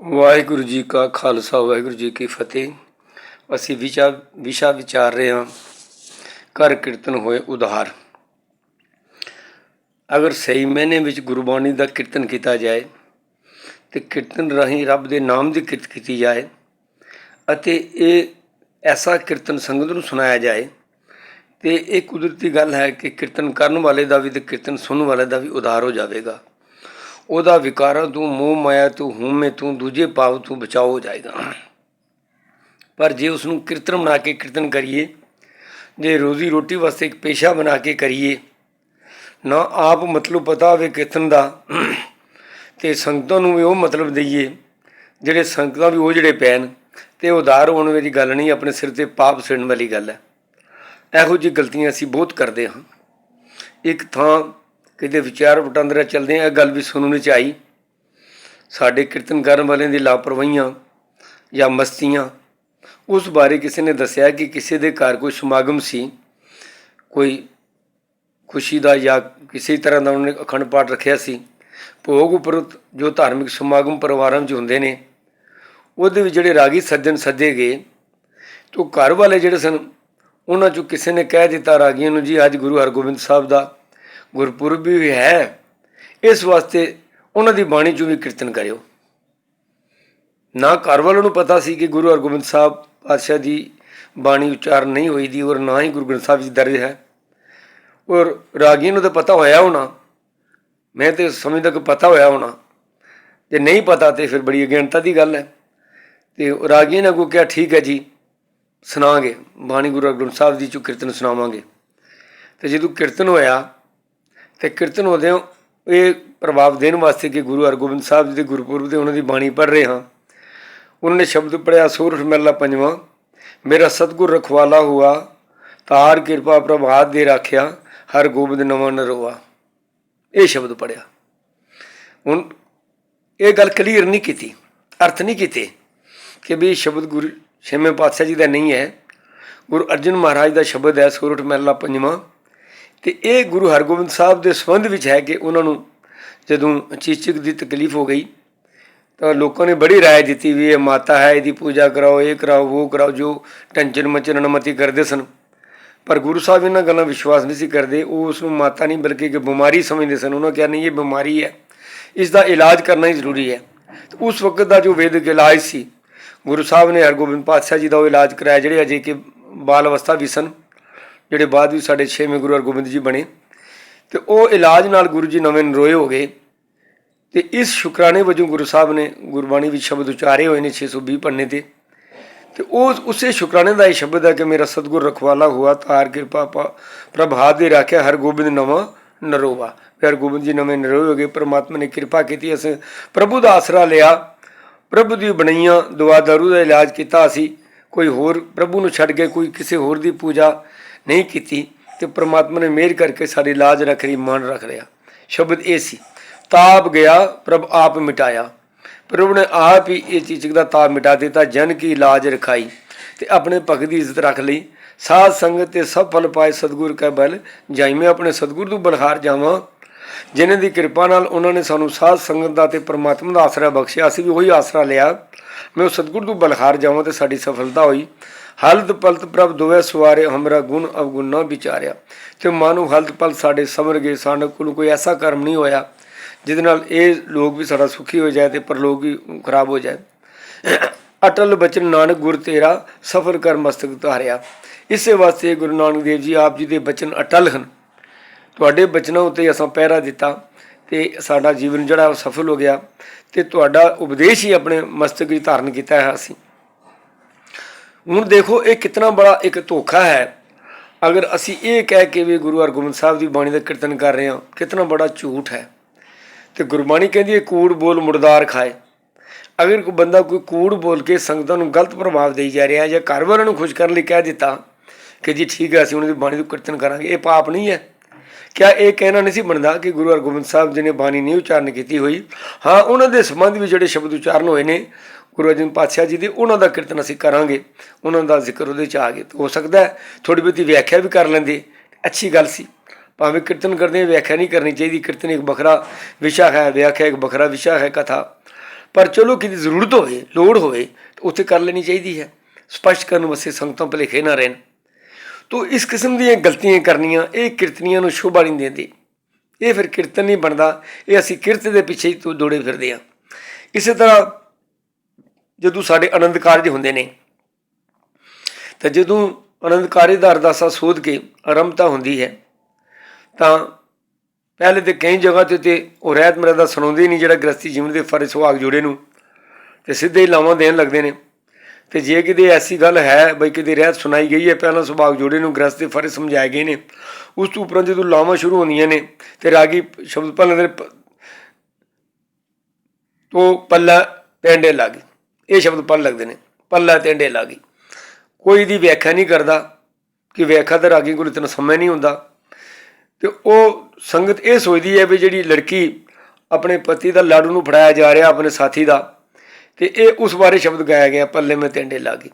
ਵਾਹਿਗੁਰੂ ਜੀ ਕਾ ਖਾਲਸਾ, ਵਾਹਿਗੁਰੂ ਜੀ ਕੀ ਫਤਿਹ। ਅਸੀਂ ਵਿਚਾ ਵਿਸ਼ਾ ਵਿਚਾਰ ਰਹੇ ਹਾਂ ਕਰ ਕੀਰਤਨ ਹੋਏ ਉਧਾਰ। ਅਗਰ ਸਹੀ ਮੈਨੇ ਵਿੱਚ ਗੁਰਬਾਣੀ ਦਾ ਕੀਰਤਨ ਕੀਤਾ ਜਾਏ, ਤੇ ਕੀਰਤਨ ਰਾਹੀਂ ਰੱਬ ਦੇ ਨਾਮ ਦੀ ਕਿਰਤ ਕੀਤੀ ਜਾਏ, ਅਤੇ ਇਹ ਐਸਾ ਕੀਰਤਨ ਸੰਗਤ ਨੂੰ ਸੁਣਾਇਆ ਜਾਏ, ਤੇ ਇਹ ਕੁਦਰਤੀ ਗੱਲ ਹੈ ਕਿ ਕੀਰਤਨ ਕਰਨ ਵਾਲੇ ਦਾ ਵੀ ਤੇ ਕੀਰਤਨ ਸੁਣਨ ਵਾਲੇ ਦਾ ਵੀ ਉਧਾਰ ਹੋ ਜਾਵੇਗਾ। ਉਹਦਾ ਵਿਕਾਰਾਂ ਤੋਂ ਮੋਹ ਮਾਇਆ ਤੋਂ ਹਉਮੈ ਤੋਂ ਦੂਜੇ ਪਾਪ ਤੋਂ ਬਚਾਓ ਹੋ ਜਾਏਗਾ। ਪਰ ਜੇ ਉਸ ਨੂੰ ਕੀਰਤਨ ਬਣਾ ਕੇ ਕੀਰਤਨ ਕਰੀਏ, ਜੇ ਰੋਜ਼ੀ ਰੋਟੀ ਵਾਸਤੇ ਇੱਕ ਪੇਸ਼ਾ ਬਣਾ ਕੇ ਕਰੀਏ, ਨਾ ਆਪ ਮਤਲਬ ਪਤਾ ਹੋਵੇ ਕੀਰਤਨ ਦਾ, ਤੇ ਸੰਗਤਾਂ ਨੂੰ ਵੀ ਉਹ ਮਤਲਬ ਦਈਏ, ਜਿਹੜੇ ਸੰਗਤਾਂ ਵੀ ਉਹ ਜਿਹੜੇ ਪੈਣ, ਤੇ ਉਦਾਰ ਹੋਣ ਵਾਲੀ ਗੱਲ ਨਹੀਂ, ਆਪਣੇ ਸਿਰ ਤੇ ਪਾਪ ਸਿੜਨ ਵਾਲੀ ਗੱਲ ਹੈ। ਇਹੋ ਜਿਹੀ ਗਲਤੀਆਂ ਅਸੀਂ ਬਹੁਤ ਕਰਦੇ ਹਾਂ। ਇੱਕ ਥਾਂ ਕਿਤੇ ਵਿਚਾਰ ਵਟਾਂਦਰਾ ਚੱਲਦੇ ਆ, ਇਹ ਗੱਲ ਵੀ ਸੁਣਨ ਵਿੱਚ ਆਈ। ਸਾਡੇ ਕੀਰਤਨ ਕਰਨ ਵਾਲਿਆਂ ਦੀ ਲਾਪਰਵਾਹੀਆਂ ਜਾਂ ਮਸਤੀਆਂ, ਉਸ ਬਾਰੇ ਕਿਸੇ ਨੇ ਦੱਸਿਆ ਕਿ ਕਿਸੇ ਦੇ ਘਰ ਕੋਈ ਸਮਾਗਮ ਸੀ, ਕੋਈ ਖੁਸ਼ੀ ਦਾ ਜਾਂ ਕਿਸੇ ਤਰ੍ਹਾਂ ਦਾ ਉਹਨੇ ਅਖੰਡ ਪਾਠ ਰੱਖਿਆ ਸੀ। ਭੋਗ ਉਪਰੰਤ ਜੋ ਧਾਰਮਿਕ ਸਮਾਗਮ ਪਰਿਵਾਰਾਂ 'ਚ ਹੁੰਦੇ ਨੇ, ਉਹਦੇ ਵਿੱਚ ਜਿਹੜੇ ਰਾਗੀ ਸੱਜਣ ਸੱਦੇ ਗਏ, ਤੋਂ ਘਰ ਵਾਲੇ ਜਿਹੜੇ ਸਨ, ਉਹਨਾਂ 'ਚੋਂ ਕਿਸੇ ਨੇ ਕਹਿ ਦਿੱਤਾ ਰਾਗੀਆਂ ਨੂੰ, ਜੀ, ਅੱਜ ਗੁਰੂ ਹਰਗੋਬਿੰਦ ਸਾਹਿਬ ਦਾ ਗੁਰਪੁਰਬ ਵੀ ਹੈ। ਇਸ ਵਾਸਤੇ ਉਹਨਾਂ ਦੀ ਬਾਣੀ 'ਚੋਂ ਵੀ ਕੀਰਤਨ ਕਰਿਓ। ਨਾ ਘਰ ਵਾਲਿਆਂ ਨੂੰ ਪਤਾ ਸੀ ਕਿ ਗੁਰੂ ਹਰਗੋਬਿੰਦ ਸਾਹਿਬ ਪਾਤਸ਼ਾਹ ਦੀ ਬਾਣੀ ਉਚਾਰ ਨਹੀਂ ਹੋਈ ਦੀ ਔਰ ਨਾ ਹੀ ਗੁਰੂ ਗ੍ਰੰਥ ਸਾਹਿਬ ਵਿੱਚ ਦਰਜ ਹੈ। ਔਰ ਰਾਗੀ ਨੂੰ ਤਾਂ ਪਤਾ ਹੋਇਆ ਹੋਣਾ। ਮੈਂ ਤੇ ਸਮਝਦਾ ਕਿ ਪਤਾ ਹੋਇਆ ਹੋਣਾ। ਜੇ ਨਹੀਂ ਪਤਾ ਤੇ ਫਿਰ ਬੜੀ ਅਗਿਆਨਤਾ ਦੀ ਗੱਲ ਹੈ। ਤੇ ਰਾਗੀ ਨੇ ਅੱਗੋਂ ਕਿਹਾ, ਠੀਕ ਹੈ ਜੀ, ਸੁਣਾਗੇ। ਬਾਣੀ ਗੁਰੂ ਗ੍ਰੰਥ ਸਾਹਿਬ ਜੀ ਚੋਂ ਕੀਰਤਨ ਸੁਣਾਵਾਂਗੇ। ਤੇ ਜਦੋਂ ਕੀਰਤਨ ਹੋਇਆ ਤੇ ਕੀਰਤਨ ਹੁੰਦੇ ਇਹ ਪ੍ਰਭਾਵ ਦੇਣ ਵਾਸਤੇ ਕਿ ਗੁਰੂ ਹਰਗੋਬਿੰਦ ਸਾਹਿਬ ਜੀ ਦੇ ਗੁਰਪੁਰਬ ਦੇ ਉਹਨਾਂ ਦੀ ਬਾਣੀ ਪੜ੍ਹ ਰਹੇ ਹਾਂ। ਉਹਨਾਂ ਨੇ ਸ਼ਬਦ ਪੜਿਆ ਸੂਰਠ ਮਹਿਲਾ ਪੰਜਵਾਂ, ਮੇਰਾ ਸਤਗੁਰ ਰਖਵਾਲਾ ਹੁਆ, ਤਾਰ ਕਿਰਪਾ ਪ੍ਰਭਾਤ ਦੇ ਰਾਖਿਆ ਹਰ ਗੋਬਿੰਦ ਨਵਾਂ ਨਰੋਆ। ਇਹ ਸ਼ਬਦ ਪੜਿਆ ਹੁਣ ਇਹ ਗੱਲ ਕਲੀਅਰ ਨਹੀਂ ਕੀਤੀ, ਅਰਥ ਨਹੀਂ ਕੀਤੇ ਕਿ ਵੀ ਸ਼ਬਦ ਗੁਰੂ ਛੇਵੇਂ ਪਾਤਸ਼ਾਹ ਜੀ ਦਾ ਨਹੀਂ ਹੈ। ਗੁਰੂ ਅਰਜਨ ਮਹਾਰਾਜ ਦਾ ਸ਼ਬਦ ਹੈ ਸੂਰਠ ਮਹਿਲਾ ਪੰਜਵਾਂ ਤੇ ਇਹ ਗੁਰੂ ਹਰਗੋਬਿੰਦ ਸਾਹਿਬ ਦੇ ਸੰਬੰਧ ਵਿੱਚ ਹੈ ਕਿ ਉਹਨਾਂ ਨੂੰ ਜਦੋਂ ਚੀਚਕ ਦੀ ਤਕਲੀਫ ਹੋ ਗਈ, ਤਾਂ ਲੋਕਾਂ ਨੇ ਬੜੀ ਰਾਏ ਦਿੱਤੀ ਵੀ ਇਹ ਮਾਤਾ ਹੈ, ਇਹਦੀ ਪੂਜਾ ਕਰਾਓ, ਇਹ ਕਰਾਓ, ਉਹ ਕਰਾਓ, ਜੋ ਟੈਨਸ਼ਨ ਮਚਨ ਨਮਤੀ ਕਰਦੇ ਸਨ। ਪਰ ਗੁਰੂ ਸਾਹਿਬ ਇਹਨਾਂ ਗੱਲਾਂ ਵਿਸ਼ਵਾਸ ਨਹੀਂ ਸੀ ਕਰਦੇ, ਉਹ ਉਸ ਨੂੰ ਮਾਤਾ ਨਹੀਂ, ਬਲਕਿ ਕਿ ਬਿਮਾਰੀ ਸਮਝਦੇ ਸਨ। ਉਹਨਾਂ ਕਿਹਾ, ਨਹੀਂ, ਇਹ ਬਿਮਾਰੀ ਹੈ, ਇਸ ਦਾ ਇਲਾਜ ਕਰਨਾ ਹੀ ਜ਼ਰੂਰੀ ਹੈ। ਉਸ ਵਕਤ ਦਾ ਜੋ ਵੈਦਿਕ ਇਲਾਜ ਸੀ, ਗੁਰੂ ਸਾਹਿਬ ਨੇ ਹਰਗੋਬਿੰਦ ਪਾਤਸ਼ਾਹ ਜੀ ਦਾ ਉਹ ਇਲਾਜ ਕਰਾਇਆ, ਜਿਹੜੇ ਅਜੇ ਕਿ ਬਾਲ ਅਵਸਥਾ ਵੀ ਸਨ। ਜਿਹੜੇ ਬਾਅਦ ਵਿੱਚ ਸਾਡੇ 6ਵੇਂ ਗੁਰੂ ਹਰਗੋਬਿੰਦ ਜੀ ਬਣੇ, ਤੇ ਉਹ ਇਲਾਜ ਨਾਲ ਗੁਰੂ ਜੀ ਨਵੇਂ ਨਰੋਏ ਹੋ ਗਏ, ਤੇ ਇਸ ਸ਼ੁਕਰਾਨੇ ਵਜੋਂ ਗੁਰੂ ਸਾਹਿਬ ਨੇ ਗੁਰਬਾਣੀ ਵਿੱਚ ਸ਼ਬਦ ਉਚਾਰੇ ਹੋਏ ਨੇ 620 ਪੰਨੇ ਤੇ ਤੇ ਉਹ ਉਸੇ ਸ਼ੁਕਰਾਨੇ ਦਾ ਇਹ ਸ਼ਬਦ ਹੈ ਕਿ ਮੇਰਾ ਸਤਗੁਰ ਰਖਵਾਲਾ ਹੁਆ, ਤਾਰ ਕਿਰਪਾ ਪ੍ਰਭ ਪ੍ਰਭਾਤ ਦੇ ਰੱਖਿਆ ਹਰ ਗੋਬਿੰਦ ਨਵਾਂ ਨਰੋਵਾ ਫਿਰ ਗੋਬਿੰਦ ਜੀ ਨਵੇਂ ਨਰੋਏ ਹੋ ਗਏ, ਪ੍ਰਮਾਤਮਾ ਨੇ ਕਿਰਪਾ ਕੀਤੀ, ਅਸੀਂ ਪ੍ਰਭੂ ਦਾ ਆਸਰਾ ਲਿਆ, ਪ੍ਰਭੂ ਦੀ ਬਣਾਈਆਂ ਦਵਾ ਦਾਰੂ ਦਾ ਇਲਾਜ ਕੀਤਾ ਅਸੀਂ ਕੋਈ ਹੋਰ ਪ੍ਰਭੂ ਨੂੰ ਛੱਡ ਕੇ ਕੋਈ ਕਿਸੇ ਹੋਰ ਦੀ ਪੂਜਾ ਨਹੀਂ ਕੀਤੀ ਤੇ ਪ੍ਰਮਾਤਮਾ ਨੇ ਮਿਹਰ ਕਰਕੇ ਸਾਡੀ ਲਾਜ ਰੱਖ ਰਹੀ ਮਾਨ ਰੱਖ ਲਿਆ ਸ਼ਬਦ ਇਹ ਸੀ, ਤਾਪ ਗਿਆ, ਪ੍ਰਭ ਆਪ ਮਿਟਾਇਆ। ਪ੍ਰਭੂ ਨੇ ਆਪ ਹੀ ਇਹ ਚੀਜ਼ ਦਾ ਤਾਪ ਮਿਟਾ ਦਿੱਤਾ, ਜਨ ਕੀ ਲਾਜ ਰਖਾਈ ਤੇ ਆਪਣੇ ਭਗਤ ਦੀ ਇੱਜ਼ਤ ਰੱਖ ਲਈ। ਸਾਧ ਸੰਗਤ ਤੇ ਸਭ ਫਲ ਪਾਏ ਸਤਿਗੁਰ ਕੈ ਬਲ, ਜਾਈ ਮੈਂ ਆਪਣੇ ਸਤਿਗੁਰ ਤੋਂ ਬਲਹਾਰ ਜਾਵਾਂ। ਜਿਨ੍ਹਾਂ ਦੀ ਕਿਰਪਾ ਨਾਲ ਉਹਨਾਂ ਨੇ ਸਾਨੂੰ ਸਾਧ ਸੰਗਤ ਦਾ ਤੇ ਪ੍ਰਮਾਤਮਾ ਦਾ ਆਸਰਾ ਬਖਸ਼ਿਆ, ਅਸੀਂ ਵੀ ਉਹੀ ਆਸਰਾ ਲਿਆ। ਮੈਂ ਉਹ ਸਤਿਗੁਰ ਤੋਂ ਬਲਹਾਰ ਜਾਵਾਂ ਤੇ ਸਾਡੀ ਸਫਲਤਾ ਹੋਈ। ਹਲਤ ਪਲਤ ਪ੍ਰਭ ਦੋਵੇਂ ਸਵਾਰੇ ਹਮਰਾ ਗੁਣ ਅਵਗੁਣ ਨਾ ਵਿਚਾਰਿਆ। ਤੇ ਮਾਨੋ ਹਲਤ ਪਲ ਸਾਡੇ ਸਮਰ ਗਏ ਸਾਡੇ ਕੋਲ ਕੋਈ ਐਸਾ ਕਰਮ ਨਹੀਂ ਹੋਇਆ, ਜਿਹਦੇ ਨਾਲ ਇਹ ਲੋਕ ਵੀ ਸਾਡਾ ਸੁਖੀ ਹੋ ਜਾਏ ਤੇ ਪਰਲੋਕ ਵੀ ਖਰਾਬ ਹੋ ਜਾਏ। ਅਟਲ ਬਚਨ ਨਾਨਕ ਗੁਰ ਤੇਰਾ ਸਫਰ ਕਰ ਮਸਤਕ ਧਾਰਿਆ। ਇਸੇ ਵਾਸਤੇ ਗੁਰੂ ਨਾਨਕ ਦੇਵ ਜੀ ਆਪ ਜੀ ਦੇ ਬਚਨ ਅਟਲ ਹਨ। ਤੁਹਾਡੇ ਬਚਨਾਂ ਉੱਤੇ ਅਸਾਂ ਪਹਿਰਾ ਦਿੱਤਾ। ਤੇ ਸਾਡਾ ਜੀਵਨ ਜਿਹੜਾ ਉਹ ਸਫਲ ਹੋ ਗਿਆ ਤੇ ਤੁਹਾਡਾ ਉਪਦੇਸ਼ ਹੀ ਆਪਣੇ ਮਸਤਕ ਵਿੱਚ ਧਾਰਨ ਕੀਤਾ ਹੈ ਅਸੀਂ ਹੁਣ ਦੇਖੋ ਇਹ ਕਿੰਨਾ ਬੜਾ ਇੱਕ ਧੋਖਾ ਹੈ। ਅਗਰ ਅਸੀਂ ਇਹ ਕਹਿ ਕੇ ਵੀ ਗੁਰੂ ਹਰਗੋਬਿੰਦ ਸਾਹਿਬ ਦੀ ਬਾਣੀ ਦਾ ਕੀਰਤਨ ਕਰ ਰਹੇ ਹਾਂ ਕਿੰਨਾ ਬੜਾ ਝੂਠ ਹੈ। ਤੇ ਗੁਰਬਾਣੀ ਕਹਿੰਦੀ ਹੈ, ਕੂੜ ਬੋਲ ਮੁਰਦਾਰ ਖਾਏ। ਅਗਰ ਕੋਈ ਬੰਦਾ ਕੋਈ ਕੂੜ ਬੋਲ ਕੇ ਸੰਗਤਾਂ ਨੂੰ ਗਲਤ ਪ੍ਰਭਾਵ ਦੇਈ ਜਾ ਰਿਹਾ ਜਾਂ ਘਰ ਵਾਲਿਆਂ ਨੂੰ ਖੁਸ਼ ਕਰਨ ਲਈ ਕਹਿ ਦਿੱਤਾ ਕਿ ਜੀ ਠੀਕ ਹੈ, ਅਸੀਂ ਉਹਨਾਂ ਦੀ ਬਾਣੀ ਦਾ ਕੀਰਤਨ ਕਰਾਂਗੇ, ਇਹ ਪਾਪ ਨਹੀਂ ਹੈ। ਕਿਆ ਇਹ ਕਹਿਣਾ ਨਹੀਂ ਸੀ ਬਣਦਾ ਕਿ ਗੁਰੂ ਹਰਗੋਬਿੰਦ ਸਾਹਿਬ ਜੀ ਨੇ ਬਾਣੀ ਨਹੀਂ ਉਚਾਰਨ ਕੀਤੀ ਹੋਈ? ਹਾਂ, ਉਹਨਾਂ ਦੇ ਸੰਬੰਧ ਵਿੱਚ ਜਿਹੜੇ ਸ਼ਬਦ ਉਚਾਰਨ ਹੋਏ ਨੇ, ਗੁਰੂ ਅਰਜਨ ਪਾਤਸ਼ਾਹ ਜੀ ਦੇ, ਉਹਨਾਂ ਦਾ ਕੀਰਤਨ ਅਸੀਂ ਕਰਾਂਗੇ, ਉਹਨਾਂ ਦਾ ਜ਼ਿਕਰ ਉਹਦੇ ਚ ਆ ਗਿਆ। ਹੋ ਸਕਦਾ ਹੈ ਥੋੜੀ ਬਹੁਤੀ ਵਿਆਖਿਆ ਵੀ ਕਰ ਲੈਂਦੇ, ਅੱਛੀ ਗੱਲ ਸੀ। ਭਾਵੇਂ ਕੀਰਤਨ ਕਰਦੇ ਵਿਆਖਿਆ ਨਹੀਂ ਕਰਨੀ ਚਾਹੀਦੀ। ਕੀਰਤਨ ਇੱਕ ਵੱਖਰਾ ਵਿਸ਼ਾ ਹੈ, ਵਿਆਖਿਆ ਇੱਕ ਵੱਖਰਾ ਵਿਸ਼ਾ ਹੈ ਕਥਾ। ਪਰ ਚਲੋ ਕਿਤੇ ਜ਼ਰੂਰਤ ਹੋਵੇ, ਲੋੜ ਹੋਵੇ, ਤਾਂ ਉੱਥੇ ਕਰ ਲੈਣੀ ਚਾਹੀਦੀ ਹੈ। ਸਪਸ਼ਟ ਕਰਨ ਵਾਸਤੇ ਸੰਗਤਾਂ ਭੁਲੇਖੇ ਨਾ ਰਹਿਣ। ਤੋ ਇਸ ਕਿਸਮ ਦੀਆਂ ਗਲਤੀਆਂ ਕਰਨੀਆਂ, ਇਹ ਕੀਰਤਨੀਆਂ ਨੂੰ ਸ਼ੋਭਾ ਨਹੀਂ ਦਿੰਦੀ। ਇਹ ਫਿਰ ਕੀਰਤਨ ਨਹੀਂ ਬਣਦਾ, ਇਹ ਅਸੀਂ ਕਿਰਤ ਦੇ ਪਿੱਛੇ ਹੀ ਤੋਂ ਦੌੜੇ ਫਿਰਦੇ ਹਾਂ ਇਸੇ ਤਰ੍ਹਾਂ ਜਦੋਂ ਸਾਡੇ ਆਨੰਦ ਕਾਰਜ ਹੁੰਦੇ ਨੇ, ਤਾਂ ਜਦੋਂ ਆਨੰਦ ਕਾਰਜ ਦਾ ਅਰਦਾਸਾ ਸੋਧ ਕੇ ਆਰੰਭਤਾ ਹੁੰਦੀ ਹੈ, ਤਾਂ ਪਹਿਲੇ ਤੇ ਕਈ ਜਗ੍ਹਾ ਤੇ ਤੇ ਉਹ ਰਹਿਤ ਮਰਦਾ ਸੁਣਾਉਂਦੇ ਹੀ ਨਹੀਂ ਜਿਹੜਾ ਗ੍ਰਸਤੀ ਜੀਵਨ ਦੇ ਫਰਜ਼ ਸੁਹਾਗ ਜੋੜੇ ਨੂੰ ਤੇ ਸਿੱਧੇ ਹੀ ਲਾਵਾਂ ਦੇਣ ਲੱਗਦੇ ਨੇ। ਤੇ ਜੇ ਕਿਤੇ ਐਸੀ ਗੱਲ ਹੈ ਬਈ ਕਿਤੇ ਰਹਿਤ ਸੁਣਾਈ ਗਈ ਹੈ, ਪਹਿਲਾਂ ਸੁਭਾਗ ਜੋੜੇ ਨੂੰ ਗ੍ਰਸਤ ਦੇ ਫਰਜ਼ ਸਮਝਾਏ ਗਏ ਨੇ। ਉਸ ਤੋਂ ਉਪਰੰਤ ਜਦੋਂ ਲਾਵਾਂ ਸ਼ੁਰੂ ਹੁੰਦੀਆਂ ਨੇ ਤੇ ਰਾਗੀ ਸ਼ਬਦ ਭੰਨ ਦੇ ਤੋ ਪੱਲਾ ਟੈਂਡੇ ਲਾਗੀ ਇਹ ਸ਼ਬਦ ਪੱਲ ਲੱਗਦੇ ਨੇ, ਪੱਲਾ ਟੈਂਡੇ ਲਾਗੀ ਕੋਈ ਦੀ ਵਿਆਖਿਆ ਨਹੀਂ ਕਰਦਾ ਕਿ ਵਿਆਖਿਆ ਤਾਂ ਰਾਗੀ ਕੋਲ ਇਤਨਾ ਸਮਾਂ ਨਹੀਂ ਹੁੰਦਾ। ਤੇ ਉਹ ਸੰਗਤ ਇਹ ਸੋਚਦੀ ਹੈ ਵੀ ਜਿਹੜੀ ਲੜਕੀ ਆਪਣੇ ਪਤੀ ਦਾ ਲਾੜੂ ਨੂੰ ਫੜਾਇਆ ਜਾ ਰਿਹਾ, ਆਪਣੇ ਸਾਥੀ ਦਾ ਤੇ ਇਹ ਉਸ ਬਾਰੇ ਸ਼ਬਦ ਗਾਇਆ ਗਿਆ, ਪੱਲੇ ਮੇ ਟੈਂਡੇ ਲਾਗੀ।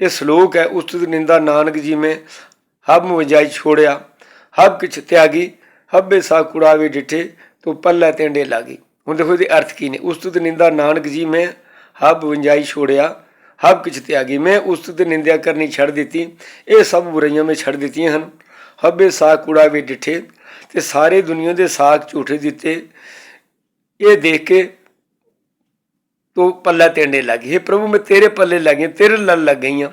ਇਹ ਸ਼ਲੋਕ ਹੈ ਉਸਤਤ ਨਿੰਦਾ ਨਾਨਕ ਜੀ ਮੈਂ ਹਬ ਮੁਜਾਈ ਛੋੜਿਆ, ਹਬ ਕਿਛ ਤਿਆਗੀ, ਹੱਬੇ ਸਾ ਕੁੜਾਵੇ ਡਿਠੇ, ਤੋ ਪੱਲਾ ਟੈਂਡੇ ਲਾਗੀ। ਹੁਣ ਦੇਖੋ ਇਹਦੇ ਅਰਥ ਕੀ ਨੇ। ਉਸਤਤ ਨਿੰਦਾ ਨਾਨਕ ਜੀ ਮੈਂ ਹਬ ਵੰਜਾਈ ਛੋੜਿਆ, ਹਬ ਕਿਛ ਤਿਆਗੀ। ਮੈਂ ਉਸਤਤ ਨਿੰਦਿਆ ਕਰਨੀ ਛੱਡ ਦਿੱਤੀ। ਇਹ ਸਭ ਬੁਰਾਈਆਂ ਮੈਂ ਛੱਡ ਦਿੱਤੀਆਂ ਹਨ। ਹੱਬੇ ਸਾਖ ਵੀ ਡਿਠੇ, ਤੇ ਸਾਰੇ ਦੁਨੀਆ ਦੇ ਸਾਖ ਝੂਠੇ ਦਿੱਤੇ। ਇਹ ਦੇਖ ਕੇ ਤੋ ਪੱਲਾ ਤੇਂਡੇ ਲੱਗੀ ਹੈ ਪ੍ਰਭੂ, ਮੈਂ ਤੇਰੇ ਪੱਲੇ ਲੱਗੀ ਤੇਰੇ ਲੜ ਲੱਗ ਗਈਆਂ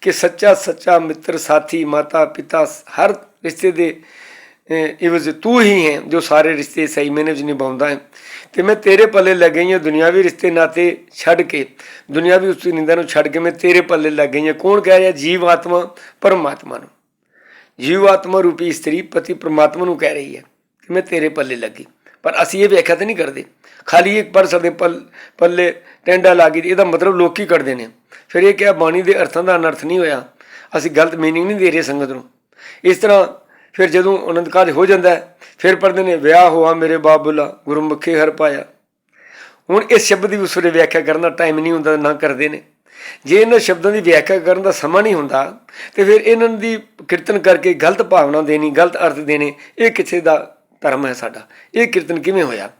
ਕਿ ਸੱਚਾ ਸੱਚਾ ਮਿੱਤਰ, ਸਾਥੀ, ਮਾਤਾ, ਪਿਤਾ, ਹਰ ਰਿਸ਼ਤੇ ਦੇ ਇਵਜ਼ ਤੂੰ ਹੀ ਹੈ, ਜੋ ਸਾਰੇ ਰਿਸ਼ਤੇ ਸਹੀ ਮੈਨੇ ਵਿੱਚ ਨਿਭਾਉਂਦਾ ਹੈ। ਤੇ ਮੈਂ ਤੇਰੇ ਪੱਲੇ ਲੱਗ ਗਈ ਹਾਂ, ਦੁਨਿਆਵੀ ਰਿਸ਼ਤੇ ਨਾਤੇ ਛੱਡ ਕੇ। ਦੁਨਿਆਵੀ ਉਸ ਨਿੰਦਾ ਨੂੰ ਛੱਡ ਕੇ ਮੈਂ ਤੇਰੇ ਪੱਲੇ ਲੱਗ ਗਈ ਹਾਂ। ਕੌਣ ਕਹਿ ਰਿਹਾ? ਜੀਵ ਆਤਮਾ, ਪਰਮਾਤਮਾ ਨੂੰ। ਜੀਵ ਆਤਮਾ ਰੂਪੀ ਇਸਤਰੀ ਪਤੀ ਪਰਮਾਤਮਾ ਨੂੰ ਕਹਿ ਰਹੀ ਹੈ ਕਿ ਮੈਂ ਤੇਰੇ ਪੱਲੇ ਲੱਗੀ। ਪਰ ਅਸੀਂ ਇਹ ਵਿਆਖਿਆ ਤਾਂ ਨਹੀਂ ਕਰਦੇ। ਖਾਲੀ ਇੱਕ ਪਰ ਸਕਦੇ ਪਲ, ਪੱਲੇ ਟੈਂਡਾ ਲਾ ਗਈ ਇਹਦਾ ਮਤਲਬ ਲੋਕੀ ਕੱਢਦੇ ਨੇ। ਫਿਰ ਇਹ ਕਿਹਾ, ਬਾਣੀ ਦੇ ਅਰਥਾਂ ਦਾ ਅਨਰਥ ਨਹੀਂ ਹੋਇਆ। ਅਸੀਂ ਗਲਤ ਮੀਨਿੰਗ ਨਹੀਂ ਦੇ ਰਹੇ ਸੰਗਤ ਨੂੰ। ਇਸ ਤਰ੍ਹਾਂ ਫਿਰ ਜਦੋਂ ਆਨੰਦ ਕਾਰਜ ਹੋ ਜਾਂਦਾ ਹੈ, ਫਿਰ ਪੜਦੇ ਨੇ, ਵਿਆਹ ਹੋਆ ਮੇਰੇ ਬਾਬੁਲਾ, ਗੁਰਮੁਖੇ ਹਰ ਪਾਇਆ। ਹੁਣ ਇਸ ਸ਼ਬਦ ਦੀ ਉਸਰੇ ਵਿਆਖਿਆ ਕਰਨ ਦਾ ਟਾਈਮ ਨਹੀਂ ਹੁੰਦਾ, ਨਾ ਕਰਦੇ ਨੇ। ਜੇ ਇਹਨਾਂ ਸ਼ਬਦਾਂ ਦੀ ਵਿਆਖਿਆ ਕਰਨ ਦਾ ਸਮਾਂ ਨਹੀਂ ਹੁੰਦਾ, ਤੇ ਫਿਰ ਇਹਨਾਂ ਦੀ ਕੀਰਤਨ ਕਰਕੇ ਗਲਤ ਭਾਵਨਾ ਦੇਣੀ, ਗਲਤ ਅਰਥ ਦੇਣੇ, ਇਹ ਕਿਸੇ ਦਾ ਧਰਮ ਹੈ ਸਾਡਾ। ਇਹ ਕੀਰਤਨ ਕਿਵੇਂ ਹੋਇਆ?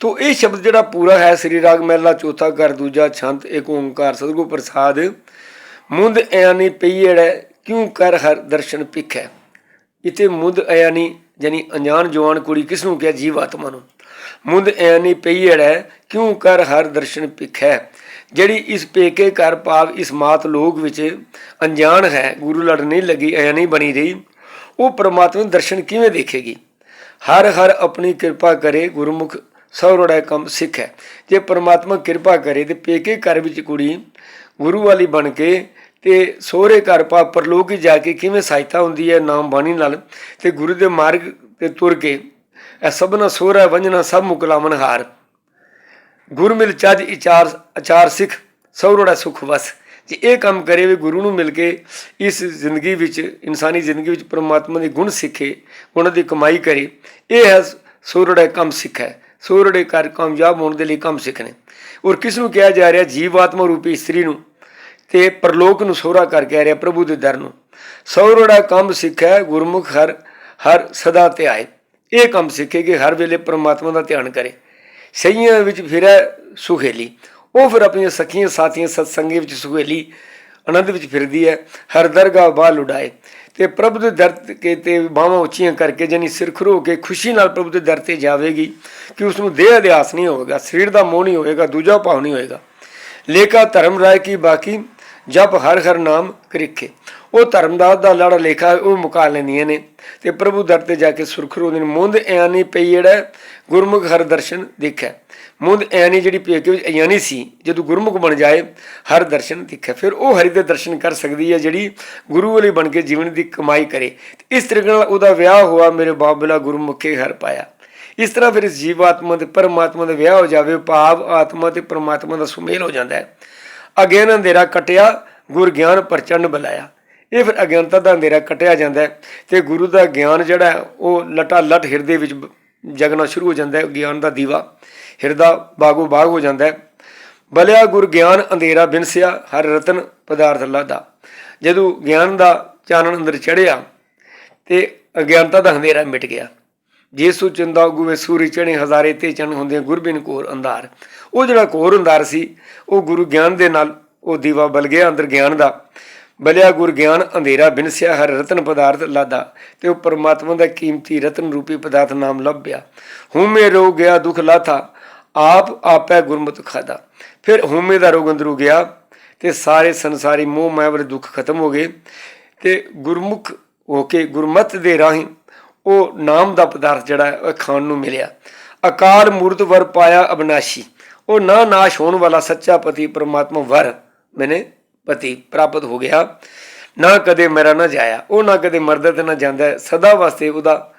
ਤੋ ਇਹ ਸ਼ਬਦ ਜਿਹੜਾ ਪੂਰਾ ਹੈ, ਸ੍ਰੀ ਰਾਗ ਮਹਿਲਾ ਚੌਥਾ ਘਰ, ਦੂਜਾ ਛੰਤ ਏਕ ਓੰਕਾਰ, ਸਤਿਗੁਰ ਪ੍ਰਸਾਦ। ਮੁੰਦ ਐਨੀ ਪਈੜੈ ਕਿਉਂ ਕਰ ਹਰ ਦਰਸ਼ਨ ਪਿਖੈ ਇਤੇ ਮੁੰਦ ਐਨੀ ਜਾਨੀ ਅਣਜਾਣ ਜਵਾਨ ਕੁੜੀ ਕਿਸ ਨੂੰ ਕਿਹਾ? ਜੀਵ ਆਤਮਾ ਨੂੰ। ਮੁੰਦ ਐਨੀ ਪਈੜੈ ਕਿਉਂ ਕਰ ਹਰ ਦਰਸ਼ਨ ਪਿਖੈ ਜਿਹੜੀ ਇਸ ਪੇਕੇ ਘਰ ਭਾਵ ਇਸ ਮਾਤ ਲੋਕ ਵਿੱਚ ਅਣਜਾਣ ਹੈ, ਗੁਰੂ ਲੜ ਨਹੀਂ ਲੱਗੀ ਐ ਨਹੀਂ ਬਣੀ ਰਹੀ, ਉਹ ਪ੍ਰਮਾਤਮਾ ਦੇ ਦਰਸ਼ਨ ਕਿਵੇਂ ਦੇਖੇਗੀ? ਹਰ ਹਰ ਆਪਣੀ ਕਿਰਪਾ ਕਰੇ, ਗੁਰਮੁਖ ਸੌਰੜਾ ਕੰਮ ਸਿੱਖ ਹੈ। ਜੇ ਪਰਮਾਤਮਾ ਕਿਰਪਾ ਕਰੇ ਤੇ ਪੇਕੇ ਘਰ ਵਿੱਚ ਕੁੜੀ ਗੁਰੂ ਵਾਲੀ ਬਣ ਕੇ ਤੇ ਸੋਹਰੇ ਘਰ ਪਾ ਪਰਲੋਕ ਜਾ ਕੇ ਕਿਵੇਂ ਸਹਾਇਤਾ ਹੁੰਦੀ ਹੈ ਨਾਮ ਬਾਣੀ ਨਾਲ ਤੇ ਗੁਰੂ ਦੇ ਮਾਰਗ ਤੇ ਤੁਰ ਕੇ ਇਹ ਸਭਨਾ ਸੋਹਰਾ ਵੰਜਣਾ ਸਭ ਮੁਕਲਾਮਨ ਹਾਰ। ਗੁਰ ਮਿਲ ਚੱਜ ਇਚਾਰ ਅਚਾਰ ਸਿੱਖ ਸੌਰੜਾ ਸੁਖ ਵਸ। ਜੇ ਇਹ ਕੰਮ ਕਰੇ ਵੀ ਗੁਰੂ ਨੂੰ ਮਿਲ ਕੇ ਇਸ ਜ਼ਿੰਦਗੀ ਵਿੱਚ, ਇਨਸਾਨੀ ਜ਼ਿੰਦਗੀ ਵਿੱਚ ਪਰਮਾਤਮਾ ਦੇ ਗੁਣ ਸਿੱਖੇ ਉਹਨਾਂ ਦੀ ਕਮਾਈ ਕਰੇ, ਇਹ ਹੈ ਸੌਰੜਾ ਕੰਮ ਸਿੱਖ ਹੈ। ਸੌਰੜੇ ਕਰ ਕਾਮਯਾਬ ਹੋਣ ਦੇ ਲਈ ਕੰਮ ਸਿੱਖਣੇ। ਔਰ ਕਿਸ ਨੂੰ ਕਿਹਾ ਜਾ ਰਿਹਾ? ਜੀਵ ਆਤਮਾ ਰੂਪੀ ਇਸਤਰੀ ਨੂੰ। ਤੇ ਪਰਲੋਕ ਨੂੰ ਸੋਹਰਾ ਕਰ ਕਹਿ ਰਿਹਾ, ਪ੍ਰਭੂ ਦੇ ਦਰ ਨੂੰ। ਸੌਰੜਾ ਕੰਮ ਸਿੱਖੈ ਗੁਰਮੁਖ ਹਰ ਹਰ ਸਦਾ 'ਤੇ ਆਏ। ਇਹ ਕੰਮ ਸਿੱਖੇ ਕਿ ਹਰ ਵੇਲੇ ਪਰਮਾਤਮਾ ਦਾ ਧਿਆਨ ਕਰੇ। ਸਹੀਆਂ ਵਿੱਚ ਫਿਰੈ ਸੁਖੇਲੀ ਉਹ ਫਿਰ ਆਪਣੀਆਂ ਸਖੀਆਂ ਸਾਥੀਆਂ ਸਤਸੰਗੀ ਵਿੱਚ ਸੁਖੇਲੀ ਆਨੰਦ ਵਿੱਚ ਫਿਰਦੀ ਹੈ, ਹਰ ਦਰਗਾਹ ਬਾਲ ਉਡਾਏ ਤੇ ਪ੍ਰਭੂ ਦੇ ਦਰ ਕੇ ਤੇ ਬਾਹਾਂ ਉੱਚੀਆਂ ਕਰਕੇ ਜਨੀ ਸਿਰ ਖਰੋ ਕੇ ਖੁਸ਼ੀ ਨਾਲ ਪ੍ਰਭੂ ਦੇ ਦਰ ਤੇ ਜਾਵੇਗੀ। ਕਿ ਉਸ ਨੂੰ ਦੇਹ ਅਧਿਆਸ ਨਹੀਂ ਹੋਵੇਗਾ, ਸਰੀਰ ਦਾ ਮੋਹ ਨਹੀਂ ਹੋਵੇਗਾ, ਦੂਜਾ ਭਾਵ ਨਹੀਂ ਹੋਵੇਗਾ। ਲੇਖਾ ਧਰਮ ਰਾਏ ਕੀ ਬਾਕੀ, ਜਪ ਹਰ ਹਰ ਨਾਮ ਕਰਿਖੇ। ਉਹ ਧਰਮਦਾਸ ਦਾ ਲੜ ਲੇਖਾ ਉਹ ਮੁਕਾ ਲੈਂਦੀਆਂ ਨੇ। ਤੇ ਪ੍ਰਭੂ ਦਰ ਤੇ ਜਾ ਕੇ ਸੁਰਖਰੂ ਦੇ ਮੁੰਦ ਐਨੀ ਪਈ ਜਿਹੜਾ ਗੁਰਮੁਖ ਹਰ ਦਰਸ਼ਨ ਦੇਖੈ ਮੁੰਦ ਐਨੀ ਜਿਹੜੀ ਪੇਕੇ ਵਿੱਚ ਐਨੀ ਸੀ, ਜਦੋਂ ਗੁਰਮੁਖ ਬਣ ਜਾਏ, ਹਰ ਦਰਸ਼ਨ ਦੇਖੈ ਫਿਰ ਉਹ ਹਰੀ ਦੇ ਦਰਸ਼ਨ ਕਰ ਸਕਦੀ ਹੈ, ਜਿਹੜੀ ਗੁਰੂ ਵਾਲੀ ਬਣ ਕੇ ਜੀਵਨ ਦੀ ਕਮਾਈ ਕਰੇ। ਇਸ ਤਰੀਕੇ ਨਾਲ ਉਹਦਾ ਵਿਆਹ ਹੋਆ ਮੇਰੇ ਬਾਪ ਬਿਲਾ ਗੁਰਮੁਖੇ ਹਰ ਪਾਇਆ। ਇਸ ਤਰ੍ਹਾਂ ਫਿਰ ਇਸ ਜੀਵ ਆਤਮਾ ਤੇ ਪਰਮਾਤਮਾ ਦਾ ਵਿਆਹ ਹੋ ਜਾਵੇ, ਭਾਵ ਆਤਮਾ ਤੇ ਪਰਮਾਤਮਾ ਦਾ ਸੁਮੇਲ ਹੋ ਜਾਂਦਾ ਹੈ। ਅਗਿਆਨ ਅੰਧੇਰਾ ਕਟਿਆ, ਗੁਰ ਗਿਆਨ ਪ੍ਰਚੰਡ ਬੁਲਾਇਆ। ਇਹ ਫਿਰ ਅਗਿਆਨਤਾ ਦਾ ਅੰਧੇਰਾ ਕਟਿਆ ਜਾਂਦਾ ਹੈ ਤੇ ਗੁਰੂ ਦਾ ਗਿਆਨ ਜਿਹੜਾ ਉਹ ਲਟਾ ਲਟ ਹਿਰਦੇ ਵਿੱਚ ਜਗਣਾ ਸ਼ੁਰੂ ਹੋ ਜਾਂਦਾ ਹੈ, ਗਿਆਨ ਦਾ ਦੀਵਾ। ਹਿਰਦਾ ਬਾਗੋ ਬਾਗ ਹੋ ਜਾਂਦਾ ਹੈ। ਬਲਿਆ ਗੁਰ ਗਿਆਨ ਅੰਧੇਰਾ ਬਿਨਸਿਆ, ਹਰ ਰਤਨ ਪਦਾਰਥ ਲਾਦਾ। ਜਦੋਂ ਗਿਆਨ ਦਾ ਚਾਨਣ ਅੰਦਰ ਚੜਿਆ ਤੇ ਅਗਿਆਨਤਾ ਦਾ ਹਨੇਰਾ ਮਿਟ ਗਿਆ। ਜੇਸੂ ਚੰਦਾ ਗੁਵੇ ਸੂਰੀ ਚਣੇ ਹਜ਼ਾਰੇ ਤੇ ਚਣ ਹੁੰਦੇ ਗੁਰਬਿਨ ਕੋਰ ਅੰਧਾਰ। ਉਹ ਜਿਹੜਾ ਘੋਰ ਅੰਧਾਰ ਸੀ, ਉਹ ਗੁਰੂ ਗਿਆਨ ਦੇ ਨਾਲ ਉਹ ਦੀਵਾ ਬਲ ਗਿਆ ਅੰਦਰ ਗਿਆਨ ਦਾ। ਬਲਿਆ ਗੁਰ ਗਿਆਨ ਅੰਧੇਰਾ ਬਿਨਸਿਆ ਹਰ ਰਤਨ ਪਦਾਰਥ ਲਾਦਾ। ਤੇ ਉਹ ਪਰਮਾਤਮਾ ਦਾ ਕੀਮਤੀ ਰਤਨ ਰੂਪੀ ਪਦਾਰਥ ਨਾਮ ਲੱਭਿਆ। ਹਉਮੈ ਰੋ ਗਿਆ, ਦੁਖ ਲਾਥਾ, ਆਪ ਆਪੈ ਗੁਰਮਤਿ ਖਾਦਾ। ਫਿਰ ਹਉਮੈ ਦਾ ਰੋਗ ਅੰਦਰੂ ਗਿਆ ਤੇ ਸਾਰੇ ਸੰਸਾਰੀ ਮੋਹ ਮਾਇਆ ਵਾਲੇ ਦੁੱਖ ਖਤਮ ਹੋ ਗਏ ਤੇ ਗੁਰਮੁਖ ਹੋ ਕੇ ਗੁਰਮਤ ਦੇ ਰਾਹੀਂ ਉਹ ਨਾਮ ਦਾ ਪਦਾਰਥ ਜਿਹੜਾ ਹੈ, ਉਹ ਖਾਣ ਨੂੰ ਮਿਲਿਆ। ਅਕਾਲ ਮੂਰਤ ਵਰ ਪਾਇਆ ਅਬਨਾਸ਼ੀ। ਉਹ ਨਾ ਨਾਸ਼ ਹੋਣ ਵਾਲਾ ਸੱਚਾ ਪਤੀ ਪ੍ਰਮਾਤਮਾ ਵਰ ਮੈਨੇ ਪਤੀ ਪ੍ਰਾਪਤ ਹੋ ਗਿਆ। ਨਾ ਕਦੇ ਮੇਰਾ ਨਾ ਜਾਇਆ। ਉਹ ਨਾ ਕਦੇ ਮਰਦਾ ਤੇ ਨਾ ਜਾਂਦਾ। ਸਦਾ ਵਾਸਤੇ ਉਹਦਾ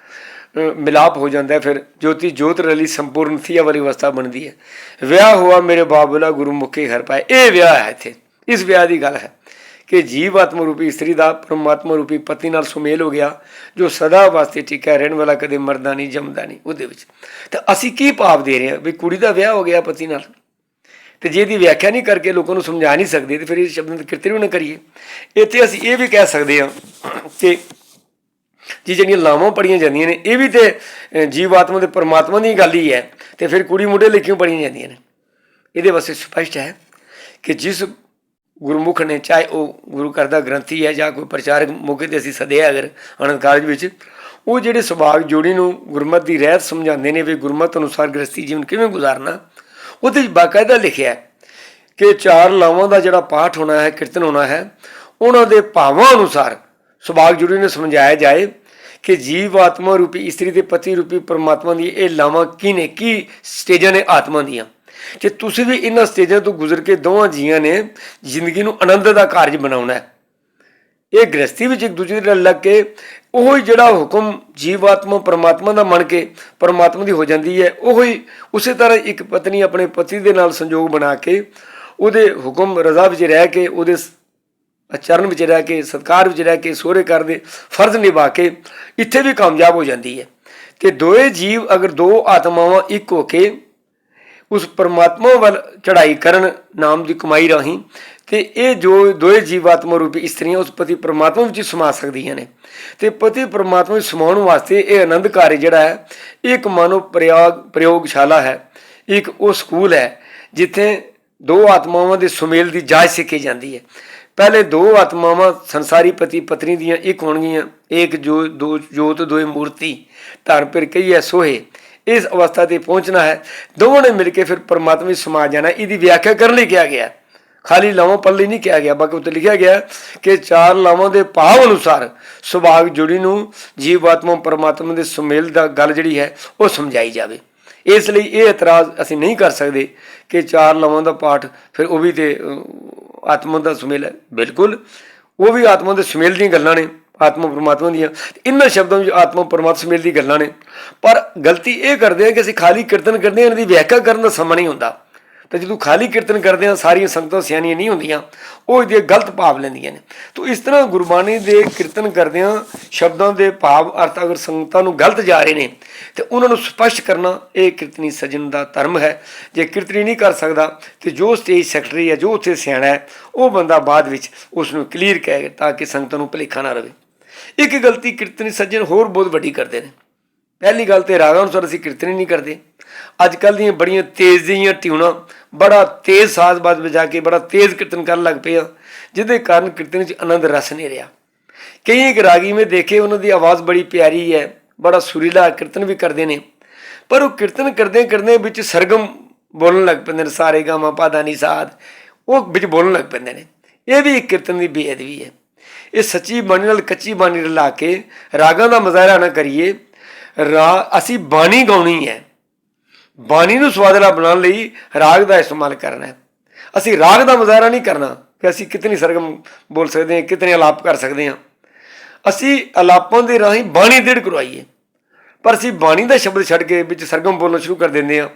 ਮਿਲਾਪ ਹੋ ਜਾਂਦਾ ਫਿਰ ਜੋਤੀ ਜੋਤ ਰਲੀ ਸੰਪੂਰਨ ਥੀਆ ਵਾਲੀ ਅਵਸਥਾ ਬਣਦੀ ਹੈ। ਵਿਆਹ ਹੋਆ ਮੇਰੇ ਬਾਬਲਾ ਗੁਰੂ ਮੁਖੀ ਹਰ ਪਾਏ ਇਹ ਵਿਆਹ ਹੈ ਇੱਥੇ। ਇਸ ਵਿਆਹ ਦੀ ਗੱਲ ਹੈ। ਕਿ ਜੀਵ ਆਤਮ ਰੂਪੀ ਇਸਤਰੀ ਦਾ ਪਰਮਾਤਮਾ ਰੂਪੀ ਪਤੀ ਨਾਲ ਸੁਮੇਲ ਹੋ ਗਿਆ ਜੋ ਸਦਾ ਵਾਸਤੇ ਟਿਕਿਆ ਰਹਿਣ ਵਾਲਾ ਕਦੇ ਮਰਦਾ ਨਹੀਂ ਜੰਮਦਾ ਨਹੀਂ ਉਹਦੇ ਵਿੱਚ। ਤਾਂ ਅਸੀਂ ਕੀ ਭਾਵ ਦੇ ਰਹੇ ਹਾਂ? ਵੀ ਕੁੜੀ ਦਾ ਵਿਆਹ ਹੋ ਗਿਆ ਪਤੀ ਨਾਲ। ਤੇ ਜੇ ਇਹਦੀ ਵਿਆਖਿਆ ਨਹੀਂ ਕਰਕੇ ਲੋਕਾਂ ਨੂੰ ਸਮਝਾ ਨਹੀਂ ਸਕਦੇ ਤੇ ਫਿਰ ਇਹ ਸ਼ਬਦਾਂ ਦੀ ਕਿਰਤੀ ਵੀ ਨਾ ਕਰੀਏ। ਇੱਥੇ ਅਸੀਂ ਇਹ ਵੀ ਕਹਿ ਸਕਦੇ ਹਾਂ ਕਿ ਜੀ ਜਿਹੜੀਆਂ ਲਾਵਾਂ ਪੜੀਆਂ ਜਾਂਦੀਆਂ ਨੇ ਇਹ ਵੀ ਤੇ ਅਹ, ਜੀਵਾਤਮਾ ਤੇ ਪਰਮਾਤਮਾ ਦੀ ਗੱਲ ਹੀ ਹੈ। ਤੇ ਫਿਰ ਕੁੜੀ ਮੁੰਡੇ ਲਈ ਕਿਉਂ ਪੜੀਆਂ ਜਾਂਦੀਆਂ ਨੇ? ਇਹਦੇ ਵਾਸਤੇ ਸਪਸ਼ਟ ਹੈ ਕਿ ਜਿਸ ਗੁਰਮੁਖ ਨੇ, ਚਾਹੇ ਉਹ ਗੁਰੂ ਘਰ ਦਾ ਗ੍ਰੰਥੀ ਹੈ ਜਾਂ ਕੋਈ ਪ੍ਰਚਾਰਕ ਮੌਕੇ ਤੇ ਅਸੀਂ ਸਦਿਆ ਅਗਰ ਆਨੰਦ ਕਾਰਜ ਵਿੱਚ, ਉਹ ਜਿਹੜੇ ਸੁਭਾਗ ਜੋੜੀ ਨੂੰ ਗੁਰਮਤ ਦੀ ਰਹਿਤ ਸਮਝਾਉਂਦੇ ਨੇ ਵੀ ਗੁਰਮਤ ਅਨੁਸਾਰ ਗ੍ਰਸਤੀ ਜੀਵਨ ਕਿਵੇਂ ਗੁਜ਼ਾਰਨਾ, ਉਹਦੇ ਵਿੱਚ ਬਾਕਾਇਦਾ ਲਿਖਿਆ ਹੈ ਕਿ ਚਾਰ ਲਾਵਾਂ ਦਾ ਜਿਹੜਾ ਪਾਠ ਹੋਣਾ ਹੈ, ਕੀਰਤਨ ਹੋਣਾ ਹੈ, ਉਹਨਾਂ ਦੇ ਭਾਵਾਂ ਅਨੁਸਾਰ ਸੁਭਾਗ ਜੁੜੀ ਨੂੰ ਸਮਝਾਇਆ ਜਾਏ ਕਿ ਜੀਵ ਆਤਮਾ ਰੂਪੀ, ਇਸਤਰੀ ਤੇ ਪਤੀ ਰੂਪੀ ਪਰਮਾਤਮਾ ਦੀ ਇਹ ਲਾਵਾਂ ਕੀ ਨੇ, ਕੀ ਸਟੇਜਾਂ ਨੇ ਆਤਮਾ ਦੀਆਂ। ਕਿ ਤੁਸੀਂ ਵੀ ਇਹਨਾਂ ਸਟੇਜਾਂ ਤੋਂ ਗੁਜ਼ਰ ਕੇ ਦੋਵਾਂ ਜੀਆਂ ਨੇ ਜ਼ਿੰਦਗੀ ਨੂੰ ਆਨੰਦ ਦਾ ਕਾਰਜ ਬਣਾਉਣਾ ਹੈ। ਇਹ ਗ੍ਰਸਤੀ ਵਿੱਚ ਇੱਕ ਦੂਜੇ ਦੇ ਨਾਲ ਲੱਗ ਕੇ ਉਹ ਹੀ ਜਿਹੜਾ ਹੁਕਮ ਜੀਵਾਤਮਾ ਪਰਮਾਤਮਾ ਦਾ ਮੰਨ ਕੇ ਪਰਮਾਤਮਾ ਦੀ ਹੋ ਜਾਂਦੀ ਹੈ, ਉਹ ਹੀ ਉਸੇ ਤਰ੍ਹਾਂ ਇੱਕ ਪਤਨੀ ਆਪਣੇ ਪਤੀ ਦੇ ਨਾਲ ਸੰਜੋਗ ਬਣਾ ਕੇ ਉਹਦੇ ਹੁਕਮ ਰਜ਼ਾ ਵਿੱਚ ਰਹਿ ਕੇ, ਉਹਦੇ ਸ- ਚਰਨ ਵਿੱਚ ਰਹਿ ਕੇ, ਸਤਕਾਰ ਵਿੱਚ ਰਹਿ ਕੇ, ਸੋਹਰੇ ਕਰਦੇ ਫਰਜ਼ ਨਿਭਾ ਕੇ ਇੱਥੇ ਵੀ ਕਾਮਯਾਬ ਹੋ ਜਾਂਦੀ ਹੈ। ਤੇ ਦੋਏ ਜੀਵ ਅਗਰ ਦੋ ਆਤਮਾਵਾਂ ਇੱਕ ਹੋ ਕੇ ਉਸ ਪਰਮਾਤਮਾ ਵੱਲ ਚੜ੍ਹਾਈ ਕਰਨ ਨਾਮ ਦੀ ਕਮਾਈ ਰਾਹੀਂ ਤੇ ਇਹ ਜੋ ਦੋਏ ਜੀਵਾਤਮਾ ਰੂਪੀ ਇਸਤਰੀਆਂ ਉਸ ਪਤੀ ਪਰਮਾਤਮਾ ਵਿੱਚ ਸਮਾ ਸਕਦੀਆਂ ਨੇ। ਤੇ ਪਤੀ ਪਰਮਾਤਮਾ ਵਿੱਚ ਸਮਾਉਣ ਵਾਸਤੇ ਇਹ ਆਨੰਦ ਕਾਰਜ ਜਿਹੜਾ ਹੈ, ਇਹ ਇੱਕ ਮਾਨੋ ਪ੍ਰਯੋਗ, ਪ੍ਰਯੋਗਸ਼ਾਲਾ ਹੈ। ਇੱਕ ਉਹ ਸਕੂਲ ਹੈ ਜਿੱਥੇ ਦੋ ਆਤਮਾਵਾਂ ਦੇ ਸੁਮੇਲ ਦੀ ਜਾਚ ਸਿੱਖੀ ਜਾਂਦੀ ਹੈ। ਪਹਿਲੇ ਦੋ ਆਤਮਾਵਾਂ ਸੰਸਾਰੀ ਪਤੀ ਪਤਨੀ ਦੀਆਂ ਇੱਕ ਹੋਣਗੀਆਂ, ਇੱਕ ਜੋ ਦੋ ਜੋਤ ਦੋਏ ਮੂਰਤੀ ਧਰ ਪਰ ਕਹੀਏ ਸੋਹੇ। ਇਸ ਅਵਸਥਾ ਤੇ ਪਹੁੰਚਣਾ ਹੈ। ਦੋਵਾਂ ਨੇ ਮਿਲ ਕੇ ਫਿਰ ਪਰਮਾਤਮਾ ਵਿੱਚ ਸਮਾ ਜਾਣਾ। ਇਹਦੀ ਵਿਆਖਿਆ ਕਰਨ ਲਈ ਕਿਹਾ ਗਿਆ। ਖਾਲੀ ਲਾਵਾਂ ਪੱਲੀ ਨਹੀਂ ਕਿਹਾ ਗਿਆ। ਬਾਕੀ ਉੱਤੇ ਲਿਖਿਆ ਗਿਆ ਕਿ ਚਾਰ ਲਾਵਾਂ ਦੇ ਭਾਵ ਅਨੁਸਾਰ ਸੁਭਾਗ ਜੁੜੀ ਨੂੰ ਜੀਵ ਆਤਮਾ ਪਰਮਾਤਮਾ ਦੇ ਸੁਮੇਲ ਦਾ ਗੱਲ ਜਿਹੜੀ ਹੈ, ਉਹ ਸਮਝਾਈ ਜਾਵੇ। ਇਸ ਲਈ ਇਹ ਇਤਰਾਜ਼ ਅਸੀਂ ਨਹੀਂ ਕਰ ਸਕਦੇ ਕਿ ਚਾਰ ਲਾਵਾਂ ਦਾ ਪਾਠ ਫਿਰ ਉਹ ਵੀ ਤੇ ਆਤਮਾ ਦਾ ਸੁਮੇਲ ਹੈ। ਬਿਲਕੁਲ। ਉਹ ਵੀ ਆਤਮਾ ਦੇ ਸੁਮੇਲ ਦੀਆਂ ਗੱਲਾਂ ਨੇ। ਆਤਮਾ ਪਰਮਾਤਮਾ ਦੀਆਂ। ਇਹਨਾਂ ਸ਼ਬਦਾਂ ਵਿੱਚ ਆਤਮਾ ਪਰਮਾਤਮਾ ਸਮੇਲ ਦੀ ਗੱਲਾਂ ਨੇ। ਪਰ ਗਲਤੀ ਇਹ ਕਰਦੇ ਆ ਕਿ ਅਸੀਂ ਖਾਲੀ ਕੀਰਤਨ ਕਰਦੇ ਹਾਂ, ਇਹਨਾਂ ਦੀ ਵਿਆਖਿਆ ਕਰਨ ਦਾ ਸਮਾਂ ਨਹੀਂ ਹੁੰਦਾ। ਤਾਂ ਜਦੋਂ ਖਾਲੀ ਕੀਰਤਨ ਕਰਦੇ ਆ ਸਾਰੀਆਂ ਸੰਗਤਾਂ ਸਿਆਣੀਆਂ ਨਹੀਂ ਹੁੰਦੀਆਂ। ਉਹ ਇਹਦੇ ਗਲਤ ਭਾਵ ਲੈਂਦੀਆਂ ਨੇ। ਤੋ ਇਸ ਤਰ੍ਹਾਂ ਗੁਰਬਾਣੀ ਦੇ ਕੀਰਤਨ ਕਰਦਿਆਂ ਸ਼ਬਦਾਂ ਦੇ ਭਾਵ ਅਰਥ ਅਗਰ ਸੰਗਤਾਂ ਨੂੰ ਗਲਤ ਜਾ ਰਹੇ ਨੇ, ਤੇ ਉਹਨਾਂ ਨੂੰ ਸਪਸ਼ਟ ਕਰਨਾ ਇਹ ਕੀਰਤਨੀ ਸਜਣ ਦਾ ਧਰਮ ਹੈ। ਜੇ ਕੀਰਤਨੀ ਨਹੀਂ ਕਰ ਸਕਦਾ, ਤੇ ਜੋ ਸਟੇਜ ਸੈਕਟਰੀ ਹੈ, ਜੋ ਉੱਥੇ ਸਿਆਣਾ ਹੈ, ਉਹ ਬੰਦਾ ਬਾਅਦ ਵਿੱਚ ਉਸ ਨੂੰ ਕਲੀਅਰ ਕਹੇ ਤਾਂ ਕਿ ਸੰਗਤਾਂ ਨੂੰ ਭੁਲੇਖਾ ਨਾ ਰਵੇ। ਇੱਕ ਗਲਤੀ ਕੀਰਤਨੀ ਸੱਜਣ ਹੋਰ ਬਹੁਤ ਵੱਡੀ ਕਰਦੇ ਨੇ। ਪਹਿਲੀ ਗੱਲ ਤੇ ਰਾਗਾਂ ਅਨੁਸਾਰ ਅਸੀਂ ਕੀਰਤਨ ਹੀ ਨਹੀਂ ਕਰਦੇ। ਅੱਜ ਕੱਲ ਦੀਆਂ ਬੜੀਆਂ ਤੇਜ਼ ਜਿਹੀਆਂ ਟਿਊਣਾ ਬੜਾ ਤੇਜ਼ ਸਾਜ਼ ਬਾਜ਼ ਵਜਾ ਕੇ ਬੜਾ ਤੇਜ਼ ਕੀਰਤਨ ਕਰਨ ਲੱਗ ਪਏ ਆ, ਜਿਹਦੇ ਕਾਰਨ ਕੀਰਤਨ ਵਿੱਚ ਆਨੰਦ ਰਸ ਨਹੀਂ ਰਿਹਾ। ਕਈ ਇੱਕ ਰਾਗੀ ਮੈਂ ਦੇਖੇ, ਉਹਨਾਂ ਦੀ ਆਵਾਜ਼ ਬੜੀ ਪਿਆਰੀ ਹੈ, ਬੜਾ ਸੁਰੀਲਾ ਕੀਰਤਨ ਵੀ ਕਰਦੇ ਨੇ। ਪਰ ਉਹ ਕੀਰਤਨ ਕਰਦੇ ਕਰਦੇ ਵਿੱਚ ਸਰਗਮ ਬੋਲਣ ਲੱਗ ਪੈਂਦੇ ਨੇ, ਸਾਰੇ ਗਾਮਾ ਪਾਦਾ ਨੀ ਸਾਧ, ਉਹ ਵਿੱਚ ਬੋਲਣ ਲੱਗ ਪੈਂਦੇ ਨੇ। ਇਹ ਵੀ ਇੱਕ ਕੀਰਤਨ ਦੀ ਬੇਅਦਬੀ ਹੈ। ਇਹ ਸੱਚੀ ਬਾਣੀ ਨਾਲ ਕੱਚੀ ਬਾਣੀ ਰਲਾ ਕੇ ਰਾਗਾਂ ਦਾ ਮਜ਼ਾਰਾ ਨਾ ਕਰੀਏ, ਰਾ ਅਸੀਂ ਬਾਣੀ ਗਾਉਣੀ ਹੈ। ਬਾਣੀ ਨੂੰ ਸਵਾਦਲਾ ਬਣਾਉਣ ਲਈ ਰਾਗ ਦਾ ਇਸਤੇਮਾਲ ਕਰਨਾ ਹੈ। ਅਸੀਂ ਰਾਗ ਦਾ ਮਜ਼ਾਰਾ ਨਹੀਂ ਕਰਨਾ ਕਿ ਅਸੀਂ ਕਿਤਨੀ ਸਰਗਮ ਬੋਲ ਸਕਦੇ ਹਾਂ, ਕਿਤਨੇ ਆਲਾਪ ਕਰ ਸਕਦੇ ਹਾਂ। ਅਸੀਂ ਆਲਾਪਾਂ ਦੇ ਰਾਹੀਂ ਬਾਣੀ ਦ੍ਰਿੜ ਕਰਵਾਈਏ। ਪਰ ਅਸੀਂ ਬਾਣੀ ਦਾ ਸ਼ਬਦ ਛੱਡ ਕੇ ਵਿੱਚ ਸਰਗਮ ਬੋਲਣਾ ਸ਼ੁਰੂ ਕਰ ਦਿੰਦੇ ਹਾਂ,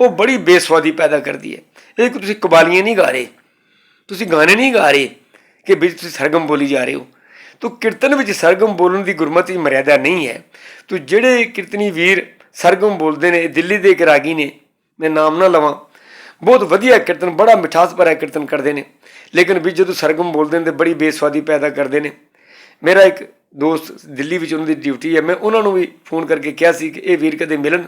ਉਹ ਬੜੀ ਬੇਸਵਾਦੀ ਪੈਦਾ ਕਰਦੀ ਹੈ। ਇਹ ਕਿ ਤੁਸੀਂ ਕਬਾਲੀਆਂ ਨਹੀਂ ਗਾ ਰਹੇ। ਤੁਸੀਂ ਗਾਣੇ ਨਹੀਂ ਗਾ ਰਹੇ। ਕਿ ਵਿੱਚ ਤੁਸੀਂ ਸਰਗਮ ਬੋਲੀ ਜਾ ਰਹੇ ਹੋ। ਤੋ ਕੀਰਤਨ ਵਿੱਚ ਸਰਗਮ ਬੋਲਣ ਦੀ ਗੁਰਮਤਿ ਦੀ ਮਰਿਆਦਾ ਨਹੀਂ ਹੈ। ਤੋ ਜਿਹੜੇ ਕੀਰਤਨੀ ਵੀਰ ਸਰਗਮ ਬੋਲਦੇ ਨੇ ਦਿੱਲੀ ਦੇ ਇੱਕ ਰਾਗੀ ਨੇ, ਮੈਂ ਨਾਮ ਨਾ ਲਵਾਂ। ਬਹੁਤ ਵਧੀਆ ਕੀਰਤਨ, ਬੜਾ ਮਿਠਾਸ ਭਰਿਆ ਕੀਰਤਨ ਕਰਦੇ ਨੇ। ਲੇਕਿਨ ਵੀ ਜਦੋਂ ਸਰਗਮ ਬੋਲਦੇ ਨੇ, ਤੇ ਬੜੀ ਬੇਸਵਾਦੀ ਪੈਦਾ ਕਰਦੇ ਨੇ। ਮੇਰਾ ਇੱਕ ਦੋਸਤ ਦਿੱਲੀ ਵਿੱਚ ਉਹਨਾਂ ਦੀ ਡਿਊਟੀ ਹੈ, ਮੈਂ ਉਹਨਾਂ ਨੂੰ ਵੀ ਫੋਨ ਕਰਕੇ ਕਿਹਾ ਸੀ ਕਿ ਇਹ ਵੀਰ ਕਦੇ ਮਿਲਣ।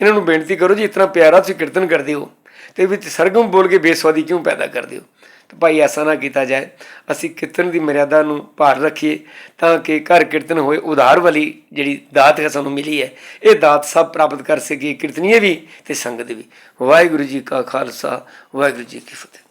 ਇਹਨਾਂ ਨੂੰ ਬੇਨਤੀ ਕਰੋ ਜੀ, ਇਤਨਾ ਪਿਆਰਾ ਤੁਸੀਂ ਕੀਰਤਨ ਕਰਦੇ ਹੋ, ਤੇ ਵਿੱਚ ਸਰਗਮ ਬੋਲ ਕੇ ਬੇਸਵਾਦੀ ਕਿਉਂ ਪੈਦਾ ਕਰਦੇ ਹੋ? ਤੇ ਭਾਈ ਐਸਾ ਨਾ ਕੀਤਾ ਜਾਏ। ਅਸੀਂ ਕੀਰਤਨ ਦੀ ਮਰਿਆਦਾ ਨੂੰ ਭਾਰ ਰੱਖੀਏ ਤਾਂ ਕਿ ਘਰ ਕੀਰਤਨ ਹੋਏ, ਉਧਾਰ ਵਾਲੀ ਜਿਹੜੀ ਦਾਤ ਹੈ ਸਾਨੂੰ ਮਿਲੀ ਹੈ। ਇਹ ਦਾਤ ਸਭ ਪ੍ਰਾਪਤ ਕਰ ਸਕੀਏ, ਕੀਰਤਨੀਏ ਵੀ ਤੇ ਸੰਗਤ ਵੀ। ਵਾਹਿਗੁਰੂ ਜੀ ਕਾ ਖਾਲਸਾ, ਵਾਹਿਗੁਰੂ ਜੀ ਕੀ ਫਤਿਹ।